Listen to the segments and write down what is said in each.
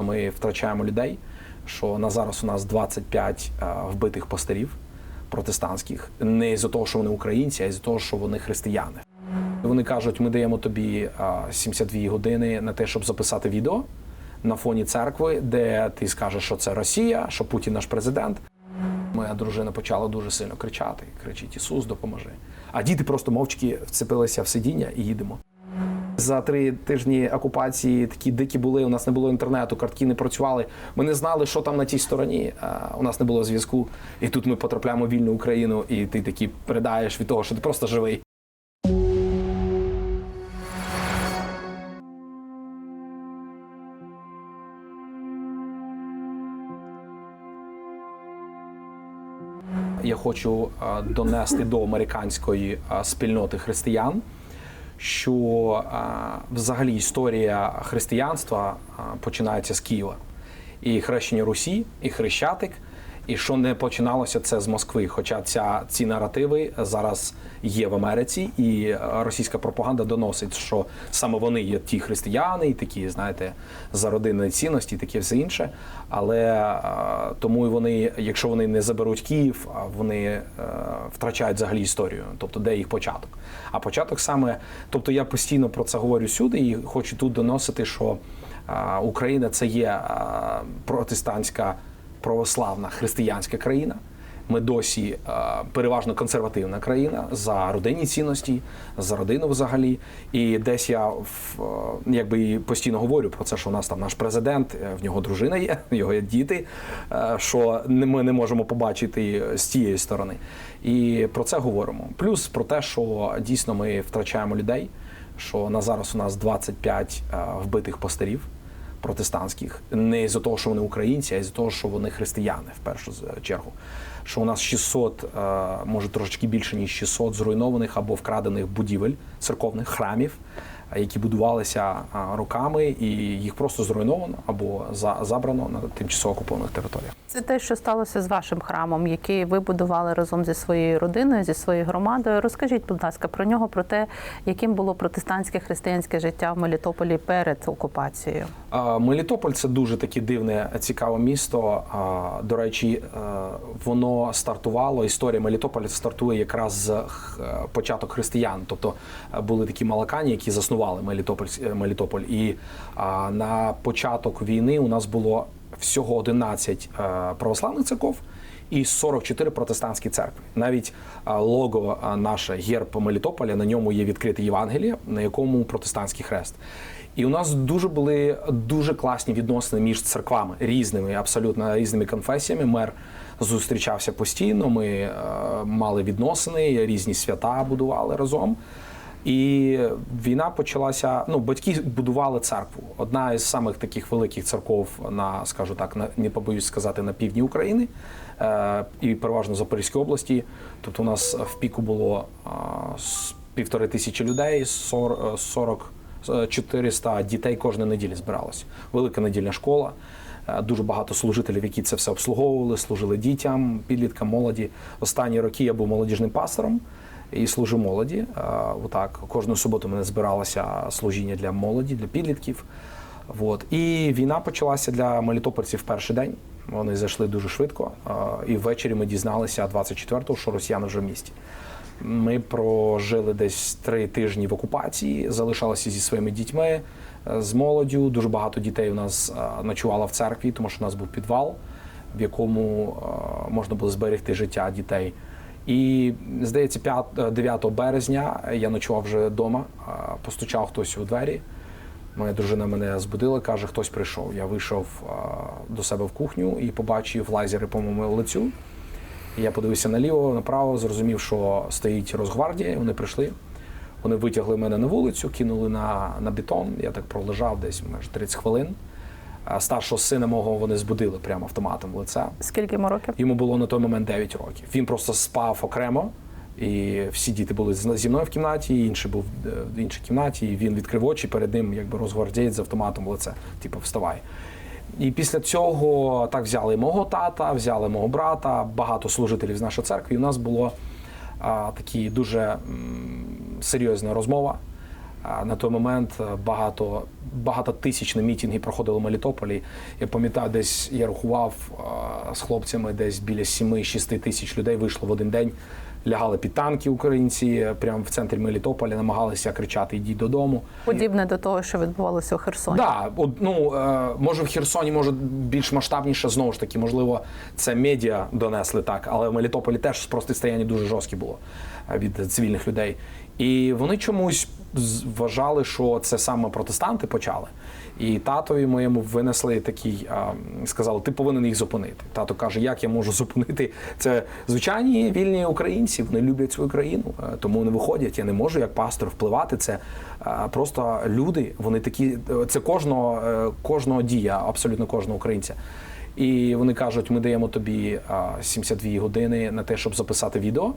Ми втрачаємо людей. Що на зараз у нас 25 а, вбитих пастирів протестантських, не з-за того, що вони українці, а із-за того, що вони християни. Вони кажуть, ми даємо тобі а, 72 години на те, щоб записати відео на фоні церкви, де ти скажеш, що це Росія, що Путін наш президент. Моя дружина почала дуже сильно кричати: кричить: Ісус, допоможи. А діти просто мовчки вцепилися в сидіння і їдемо. За три тижні окупації такі дикі були. У нас не було інтернету, картки не працювали. Ми не знали, що там на тій стороні. У нас не було зв'язку. І тут ми потрапляємо в вільну Україну, і ти такі передаєш від того, що ти просто живий. Я хочу донести до американської спільноти християн, що взагалі історія християнства починається з Києва. І хрещення Русі, і хрещатик, і що не починалося це з Москви. Хоча ця ці наративи зараз є в Америці, і е, російська пропаганда доносить, що саме вони є ті християни, і такі, знаєте, за родинної цінності, і таке все інше. Але е, тому і вони, якщо вони не заберуть Київ, вони е, втрачають взагалі історію, тобто де їх початок. А початок саме, тобто я постійно про це говорю сюди і хочу тут доносити, що Україна це є протестантська православна християнська країна. Ми досі е, переважно консервативна країна за родинні цінності, за родину взагалі. І десь я е, якби постійно говорю про це, що у нас там наш президент, е, в нього дружина є, в нього є діти, що ми не можемо побачити з тієї сторони. І про це говоримо. Плюс про те, що дійсно ми втрачаємо людей, що на зараз у нас 25 е, вбитих пастирів протестантських, не з-за того, що вони українці, а з-за того, що вони християни в першу чергу. Що у нас 600, е, може трошечки більше ніж 600 зруйнованих або вкрадених будівель церковних храмів, які будувалися роками, і їх просто зруйновано або за- забрано на тимчасово окупованих територіях. Це те, що сталося з вашим храмом, який ви будували разом зі своєю родиною, зі своєю громадою. Розкажіть, будь ласка, про нього, про те, яким було протестантське християнське життя в Мелітополі перед окупацією. Мелітополь це дуже таке дивне, цікаве місто. До речі, е, воно стартувало. Історія Мелітополя стартує якраз з е, початок християн. Тобто е, були такі малакані, які заснували Мелітополь. е, Мелітополь. І а, на початок війни у нас було всього 11 е, православних церков. І 44 протестантські церкви. Навіть а, лого а, наше герб Мелітополя на ньому є відкрите Євангеліє, на якому протестантський хрест. І у нас дуже були дуже класні відносини між церквами різними, абсолютно різними конфесіями. Мер зустрічався постійно. Ми е, мали відносини, різні свята будували разом. І війна почалася. Ну, батьки будували церкву. Одна із самих таких великих церков на, скажу так, на не побоюсь сказати, на півдні України е, і переважно Запорізькій області. Тобто у нас в піку було е, півтори тисячі людей, 40, 40 е, 400 дітей кожної неділі збиралось. Велика недільна школа. Е, Дуже багато служителів, які це все обслуговували, служили дітям, підліткам, молоді. Останні роки я був молодіжним пастором і служу молоді. Е, Отак, кожну суботу мене збиралося служіння для молоді, для підлітків. От. І війна почалася для мелітопольців перший день. Вони зайшли дуже швидко. е, І ввечері ми дізналися 24-го, що росіяни вже в місті. Ми прожили десь три тижні в окупації, залишалися зі своїми дітьми, е, з молоддю. Дуже багато дітей у нас ночувало в церкві, тому що у нас був підвал, в якому можна було зберегти життя дітей. І здається, 5, е, 9 березня я ночував вже вдома, е, постучав хтось у двері. Моя дружина мене збудила, каже, хтось прийшов. Я вийшов е, до себе в кухню і побачив лазери по моєму лицю. Я подивився наліво, направо, зрозумів, що стоїть Росгвардія. Вони прийшли. Вони витягли мене на вулицю, кинули на, на бетон. Я так пролежав десь майже 30 хвилин. Старшого сина мого вони збудили прямо автоматом в лице. Скільки йому років? Йому було на той момент 9 років. Він просто спав окремо, і всі діти були зі мною в кімнаті, інший був е, в іншій кімнаті, і він відкрив очі перед ним, якби розгвардієць з автоматом в лице. Типу, вставай. І після цього так взяли мого тата, взяли мого брата, багато служителів з нашої церкви. І у нас було а, такі дуже м, серйозна розмова. На той момент е, багато, багатотисячні мітинги проходили в Мелітополі. Я пам'ятаю, десь я рахував е, з хлопцями, десь біля 7-6 тисяч людей вийшло в один день. Лягали під танки українці е, прямо в центрі Мелітополя, намагалися кричати Йдіть додому. Подібне до того, що відбувалося у Херсоні. Да, ну може в Херсоні, може більш масштабніше, знову ж таки, можливо, це медіа донесли так, але в Мелітополі теж протистояння дуже жорсткі було від цивільних людей. І вони чомусь вважали, що це саме протестанти почали. І татові моєму винесли такий, а, сказали, ти повинен їх зупинити. Тато каже, як я можу зупинити? Це звичайні вільні українці, вони люблять свою країну, е, тому не виходять. Я не можу як пастор впливати. Це е, просто люди, вони такі, це кожного, е, кожного дія, абсолютно кожного українця. І вони кажуть, ми даємо тобі а, 72 години на те, щоб записати відео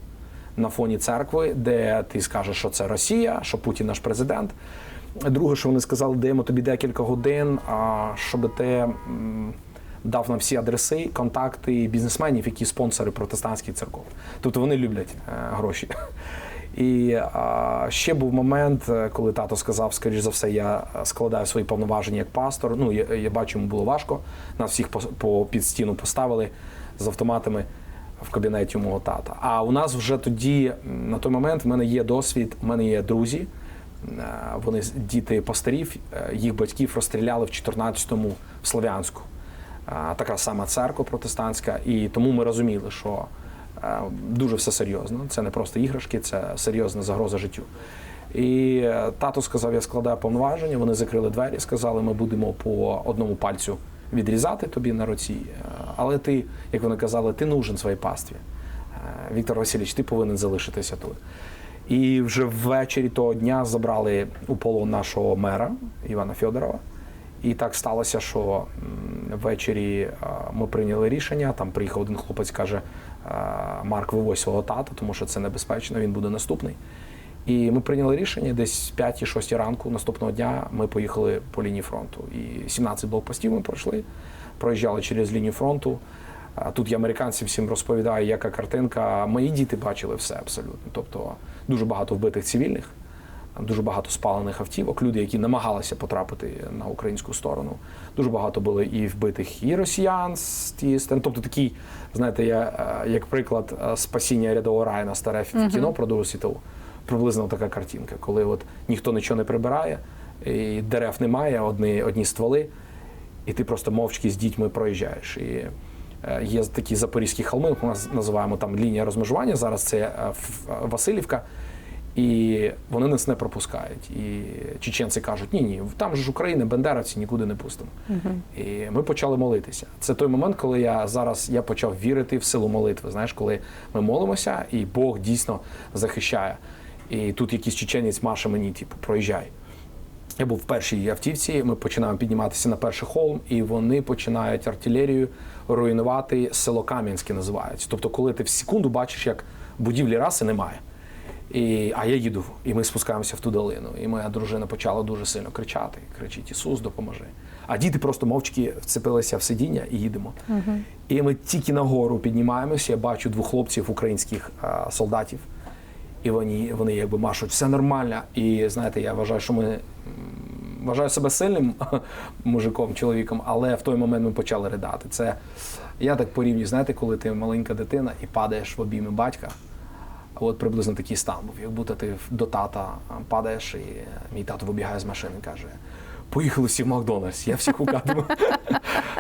на фоні церкви, де ти скажеш, що це Росія, що Путін наш президент. Друге, що вони сказали, даємо тобі декілька годин, щоб ти дав нам всі адреси, контакти бізнесменів, які спонсори протестантських церков. Тобто вони люблять е, гроші. І а, ще був момент, е, коли тато сказав, скоріш за все, я е, складаю свої повноваження як пастор. Ну, я, я бачу, йому було важко. Нас всіх по, по під стіну поставили з автоматами в кабінеті у мого тата. А у нас вже тоді, на той момент, в мене є досвід, в мене є друзі. Е, Вони діти пастирів, е, їх батьків розстріляли в 14-му в Слов'янську. Е, Така сама церква протестантська, і тому ми розуміли, що дуже все серйозно. Це не просто іграшки, це серйозна загроза життю. І тато сказав, я складаю повноваження. Вони закрили двері, сказали, ми будемо по одному пальцю відрізати тобі на руці. Е, Але ти, як вони казали, ти нужен своїй пастві. Е, Віктор Васильович, ти повинен залишитися тут. І вже ввечері того дня забрали у полон нашого мера Івана Федорова. І так сталося, що ввечері ми прийняли рішення. Там приїхав один хлопець, каже: Марк, вивозь свого тата, тому що це небезпечно, він буде наступний. І ми прийняли рішення десь 5-6 ранку наступного дня ми поїхали по лінії фронту. І 17 блокпостів ми пройшли, проїжджали через лінію фронту. Тут я американцям всім розповідаю, яка картинка. Мої діти бачили все абсолютно. Тобто дуже багато вбитих цивільних, дуже багато спалених автівок, люди, які намагалися потрапити на українську сторону. Дуже багато було і вбитих і росіян з тієї сторони. Тобто такий, знаєте, я е, як приклад е, спасіння рядового Райана старе кіно про Другу світову. Приблизно така картинка, коли от ніхто нічого не прибирає, і дерев немає, одні, одні стволи, і ти просто мовчки з дітьми проїжджаєш. І е, є такі запорізькі холми, нас називаємо там лінія розмежування. Зараз це е, Васильівка. І вони нас не пропускають. І чеченці кажуть, ні, ні, там ж Україна, бендеровці нікуди не пустимо. І ми почали молитися. Це той момент, коли я зараз я почав вірити в силу молитви. Знаєш, коли ми молимося, і Бог дійсно захищає. І тут якийсь чеченець Маша мені, типу, проїжджай. Я був в першій автівці. Ми починаємо підніматися на перший холм, і вони починають артилерію руйнувати село Кам'янське називається. Тобто, коли ти в секунду бачиш, як будівлі раси немає. І, а я їду, і ми спускаємося в ту долину. І моя дружина почала дуже сильно кричати: кричить: Ісус, допоможи. А діти просто мовчки вцепилися в сидіння і їдемо. І ми тільки нагору піднімаємося. Я бачу двох хлопців українських а, солдатів. І вони, вони якби машуть, все нормально. І знаєте, я вважаю, що ми вважаю себе сильним мужиком, чоловіком, але в той момент ми почали ридати. Це я так порівнюю, знаєте, коли ти маленька дитина і падаєш в обійми батька. От приблизно такий стан був. Як будто ти до тата падаєш, і мій тато вибігає з машини каже: Поїхали всі в Макдональдс, я всіх укатиму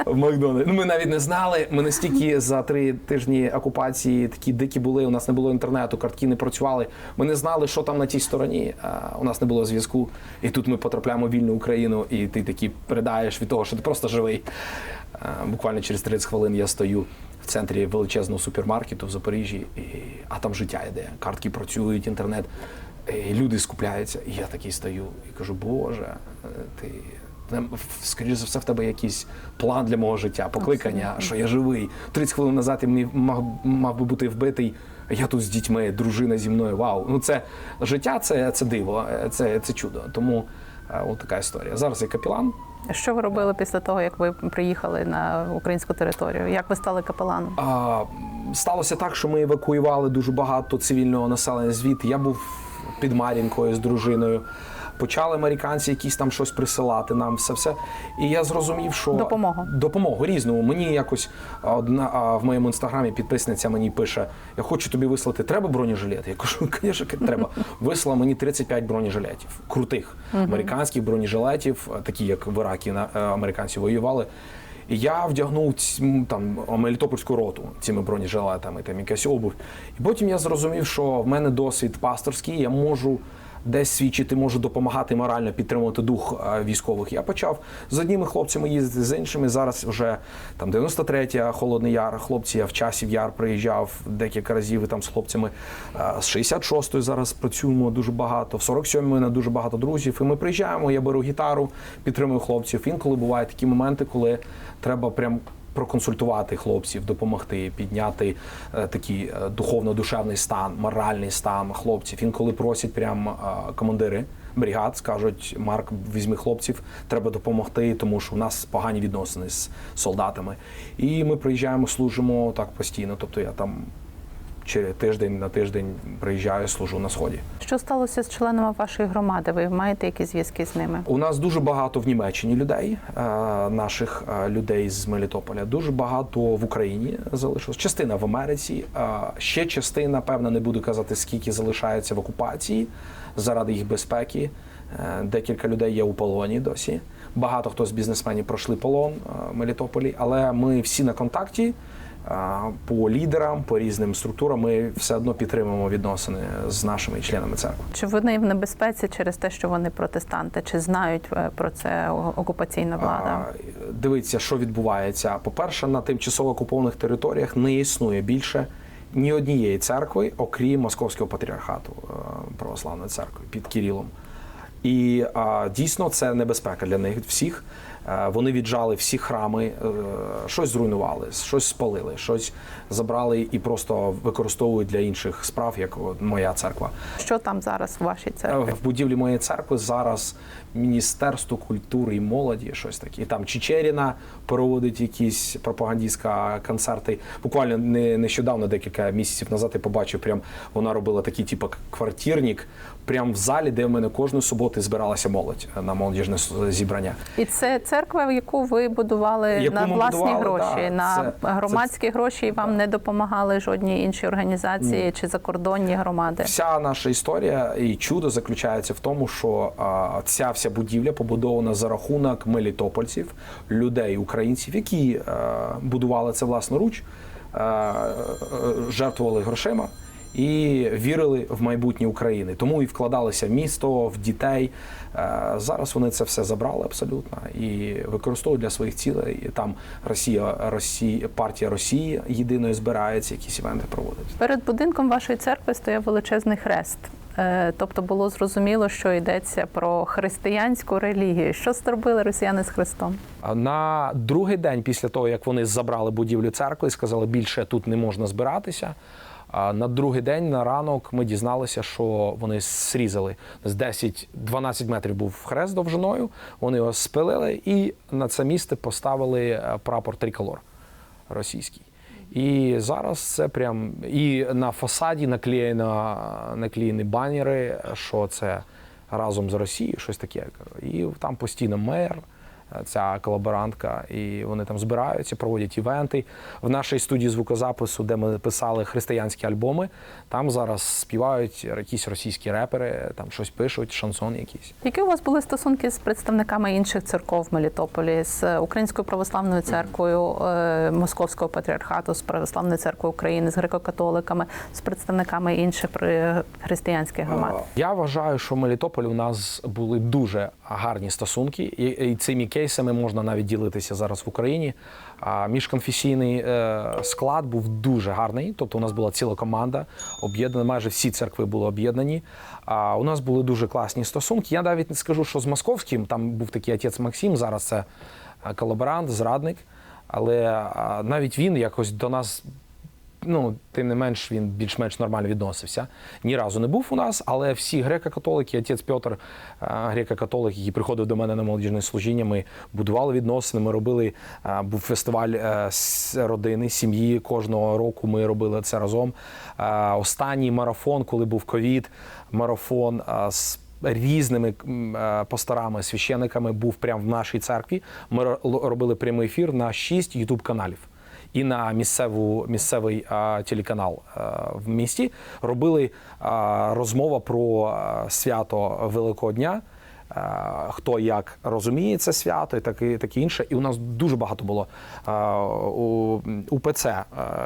в Макдональдс. Ну, ми навіть не знали. Ми настільки за три тижні окупації такі дикі були. У нас не було інтернету, картки не працювали. Ми не знали, що там на тій стороні. У нас не було зв'язку. І тут ми потрапляємо в вільну Україну, і ти такий придаєш від того, що ти просто живий. Буквально через 30 хвилин я стою в центрі величезного супермаркету в Запоріжжі, і, а там життя йде. Картки працюють, інтернет, і люди скупляються. І я такий стою і кажу, Боже, ти. Скоріше за все, в тебе якийсь план для мого життя, покликання, що я живий. 30 хвилин назад я мені мав, мав би бути вбитий. Я тут з дітьми, дружина зі мною. Вау. Ну це життя, це, це диво, це, це чудо. Тому е, от така історія. Зараз я капілан. Що ви робили після того, як ви приїхали на українську територію? Як ви стали капеланом? А, сталося так, що ми евакуювали дуже багато цивільного населення звідти. Я був під Мар'їнкою з дружиною. Почали американці якісь там щось присилати нам, все все. І я зрозумів, що Допомогу. допомогу різну. Мені якось одна а, в моєму інстаграмі підписниця мені пише: Я хочу тобі вислати, треба бронежилет? Я кажу, звісно, треба. Вислала мені 35 бронежилетів, крутих американських бронежилетів, такі як в Іракі на- е, американці воювали. Я вдягнув там Мелітопольську роту цими бронежилетами, там якась обувь. І потім я зрозумів, що в мене досвід пасторський, я можу десь свідчити, можу допомагати морально підтримувати дух е, військових. Я почав з одніми хлопцями їздити, з іншими. Зараз вже там 93-я Холодний Яр, хлопці, я в часів яр приїжджав декілька разів і там з хлопцями. Е, З 66-ї зараз працюємо дуже багато. В 47-ї мене дуже багато друзів. І ми приїжджаємо, я беру гітару, підтримую хлопців. Інколи бувають такі моменти, коли треба прям проконсультувати хлопців, допомогти, підняти е, такий е, духовно-душевний стан, моральний стан хлопців. Інколи просять прям е, командири бригад, скажуть: Марк, візьми хлопців, треба допомогти, тому що у нас погані відносини з солдатами. І ми приїжджаємо, служимо так постійно. Тобто я там через тиждень на тиждень приїжджаю, служу на сході. Що сталося з членами вашої громади? Ви маєте якісь зв'язки з ними? У нас дуже багато в Німеччині людей, е, наших е, людей з Мелітополя. Дуже багато в Україні залишилось. Частина в Америці. е, Ще частина, певно, не буду казати, скільки залишається в окупації заради їх безпеки. Декілька людей є у полоні досі. Багато хто з бізнесменів пройшли полон в Мелітополі, але ми всі на контакті. По лідерам, по різним структурам ми все одно підтримуємо відносини з нашими членами церкви. Чи вони в небезпеці через те, що вони протестанти? Чи знають е, про це окупаційна влада? Дивіться, що відбувається. По-перше, на тимчасово окупованих територіях не існує більше ні однієї церкви, окрім Московського патріархату е, православної церкви під Кирилом. І а, дійсно це небезпека для них всіх. Е, Вони віджали всі храми, е, щось зруйнували, щось спалили, щось забрали і просто використовують для інших справ, як моя церква. Що там зараз в вашій церкві? В будівлі моєї церкви зараз Міністерство культури і молоді, щось таке. І там Чечеріна проводить якісь пропагандистські концерти. Буквально не нещодавно, декілька місяців назад, я побачив, прям вона робила такий, типу, квартирник, прям в залі, де в мене кожної суботи збиралася молодь на молодіжне зібрання. І це церква, яку ви будували Яку на власні будували, гроші, да, на це- громадські гроші, і вам не допомагали жодні інші організації чи закордонні громади. Вся наша історія і чудо заключається в тому, що а, ця вся будівля побудована за рахунок мелітопольців, людей, українців, які е, будували це власноруч, е, е, жертвували грошима. І вірили в майбутнє України, тому і вкладалися в місто, в дітей. Е, Зараз вони це все забрали абсолютно і використовують для своїх цілей. І там Росія, Росія, партія Росії єдиної збирається, якісь івенти проводить. Перед будинком вашої церкви стояв величезний хрест. Е, Тобто було зрозуміло, що йдеться про християнську релігію. Що зробили росіяни з хрестом? На другий день після того, як вони забрали будівлю церкви сказали, більше тут не можна збиратися. На другий день на ранок ми дізналися, що вони зрізали з 10-12 метрів був хрест довжиною. Вони його спилили і на це місце поставили е, прапор триколор російський. І зараз це прям і на фасаді наклеєно, наклеєні банери, що це разом з Росією, щось таке. І там постійно мер, ця колаборантка, і вони там збираються, проводять івенти. В нашій студії звукозапису, де ми писали християнські альбоми, там зараз співають якісь російські репери, там щось пишуть, шансон якийсь. Які у вас були стосунки з представниками інших церков в Мелітополі, з Українською православною церквою е, Московського патріархату, з православною церквою України, з греко-католиками, з представниками інших християнських громад? Я вважаю, що в Мелітополі у нас були дуже гарні стосунки, і, цими кейсами можна навіть ділитися зараз в Україні. Міжконфесійний е, склад був дуже гарний. Тобто, у нас була ціла команда об'єднана, майже всі церкви були об'єднані. А у нас були дуже класні стосунки. Я навіть не скажу, що з московським там був такий отець Максим. Зараз це е, колаборант, зрадник. Але навіть він якось до нас ну, тим не менш, він більш-менш нормально відносився. Ні разу не був у нас, але всі греко-католики, отець Петр, греко-католик, який приходив до мене на молодіжне служіння, ми будували відносини, ми робили, був фестиваль е, родини, сім'ї. Кожного року ми робили це разом. Останній марафон, коли був ковід, марафон з різними пасторами, священиками був прямо в нашій церкві. Ми робили прямий ефір на 6 ютуб каналів. І на місцеву місцевий телеканал в місті робили розмова про свято Великого Дня. А, Хто як розуміє це свято, і таке, таке інше. І у нас дуже багато було у УПЦ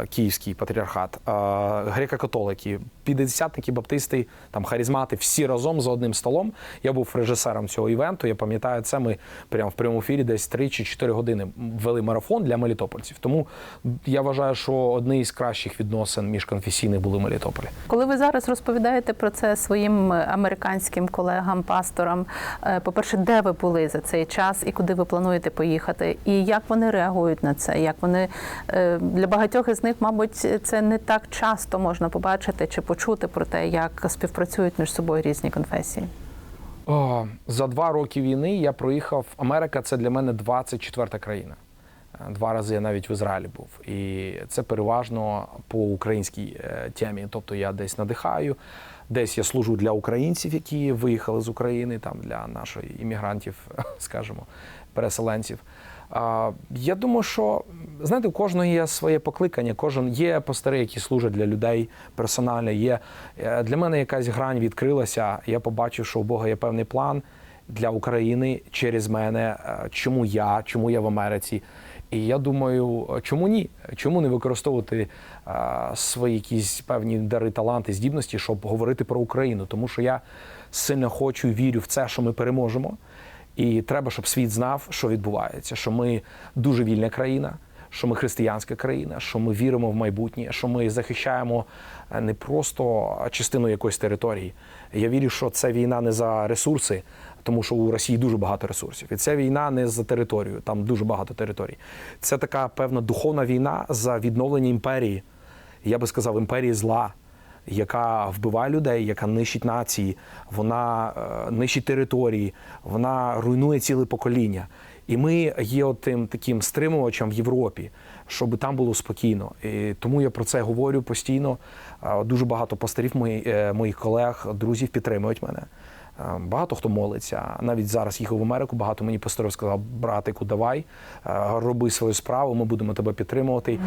Київський патріархат, греко-католики, п'ятдесятники, баптисти, там харизмати, всі разом за одним столом. Я був режисером цього івенту. Я пам'ятаю це. Ми прямо в прямому ефірі десь 3 чи 4 години вели марафон для мелітопольців. Тому я вважаю, що одні із кращих відносин міжконфесійних були в Мелітополі. Коли ви зараз розповідаєте про це своїм е, американським колегам, пасторам, е, по-перше, де ви були за цей час і куди ви плануєте поїхати, і як вони реагують на це? Як вони е, для багатьох із них, мабуть, це не так часто можна побачити чи почути про те, як співпрацюють між собою різні конфесії. О, за два роки війни я проїхав. Америка це для мене 24 країна. Е, Два рази я навіть в Ізраїлі був. І це переважно по українській е, темі. Тобто я десь надихаю, десь я служу для українців, які виїхали з України, там для наших іммігрантів, скажімо, переселенців. Я думаю, що знаєте, у кожного є своє покликання. Кожен є пастори, які служать для людей персонально. Є е, для мене якась грань відкрилася. Я побачив, що у Бога є певний план для України через мене. Е, Чому я, чому я в Америці? І я думаю, чому ні? Чому не використовувати е, свої якісь певні дари, таланти, здібності, щоб говорити про Україну? Тому що я сильно хочу вірю в це, що ми переможемо. І треба, щоб світ знав, що відбувається, що ми дуже вільна країна, що ми християнська країна, що ми віримо в майбутнє, що ми захищаємо е, не просто частину якоїсь території. Я вірю, що це війна не за ресурси, тому що у Росії дуже багато ресурсів. І це війна не за територію, там дуже багато територій. Це така певна духовна війна за відновлення імперії. Я би сказав, імперії зла яка вбиває людей, яка нищить нації, вона е, нищить території, вона руйнує ціле покоління. І ми є тим таким стримувачем в Європі, щоб там було спокійно. І тому я про це говорю постійно. Дуже багато пастирів мої- е, моїх колег, друзів підтримують мене. Е, Багато хто молиться. Навіть зараз їхав в Америку. Багато мені пасторів сказав, братику, давай, е, роби свою справу, ми будемо тебе підтримувати.